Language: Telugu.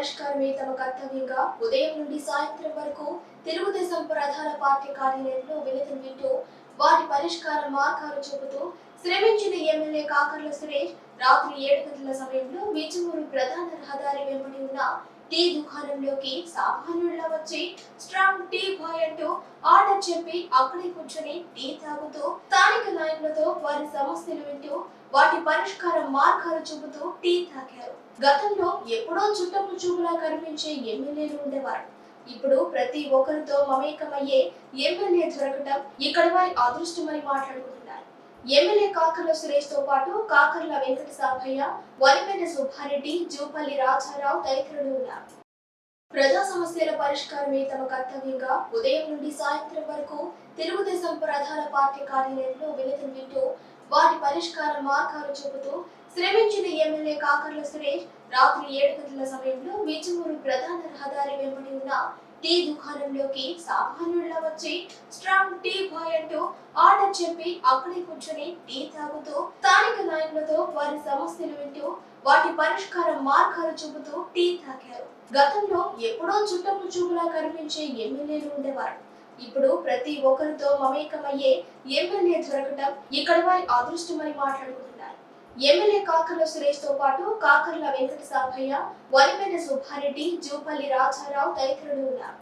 పరిష్కారమే తమ కర్తవ్యంగా ఉదయం నుండి సాయంత్రం వరకు తెలుగుదేశం ప్రధాన పార్టీ కార్యాలయంలో వినతులు వింటూ వారి పరిష్కార మార్గాలు చెబుతూ శ్రమించిన ఎమ్మెల్యే కాకర్ల సురేష్ రాత్రి ఏడు గంటల సమయంలో విజయమూరు ప్రధాన రహదారి వెంబడి ఉన్న టీ దుకాణంలోకి సామాన్యుల్లా వచ్చి స్ట్రాంగ్ టీ బాయ్ అంటూ ఆర్డర్ చెప్పి అక్కడే కూర్చొని టీ తాగుతూ స్థానిక వారి సమస్యలు వింటూ వాటి పరిష్కార మార్గాలు చూపుతూ టీ తాకారు గతంలో ఎప్పుడో చుట్టపు చూపులా కనిపించే ఎమ్మెల్యేలు ఉండేవారు. ఇప్పుడు ప్రతి ఒక్కరితో మమేకమయ్యే ఎమ్మెల్యే దొరకటం ఇక్కడ వారి అదృష్టమని మాట్లాడుకుంటున్నారు. ఎమ్మెల్యే కాకర్ల సురేష్తో పాటు కాకర్ల వెంకట సాభయ్య వలిపేట సుబ్బారెడ్డి జూపల్లి రాజారావు తదితరులు ఉన్నారు. ప్రజా సమస్యల పరిష్కారమే తమ కర్తవ్యంగా ఉదయం నుండి సాయంత్రం వరకు తెలుగుదేశం ప్రధాన పార్టీ కార్యాలయంలో వినతులు వింటూ వాటి పరిష్కార మార్గాలు చెబుతూ శ్రమించిన ఎమ్మెల్యే కాకర్ల సురేష్ రాత్రి ఏడు గంటల సమయంలో విజయమూరు ప్రధాన రహదారి వెంబడి ఉన్న టీ దుకాణంలోకి సామాన్యుల్లా వచ్చి స్ట్రాంగ్ టీ బాయ్ అంటూ ఆర్డర్ చెప్పి అక్కడే కూర్చొని టీ తాగుతూ స్థానిక నాయకులతో వారి సమస్యలు వింటూ వాటి పరిష్కార మార్గాలు చూపుతూ టీ తాకారు గతంలో ఎప్పుడో చుట్టపు చూపులా కనిపించే ఎమ్మెల్యేలు ఉండేవారు. ఇప్పుడు ప్రతి ఒక్కరితో మమేకమయ్యే ఎమ్మెల్యే దొరకటం ఇక్కడ వారి అదృష్టమని మాట్లాడుకుంటున్నారు. ఎమ్మెల్యే కాకర్ల సురేష్తో పాటు కాకర్ల వెంకట సాంబయ్య వరిపెన్న సుబ్బారెడ్డి జూపల్లి రాజారావు తదితరులు ఉన్నారు.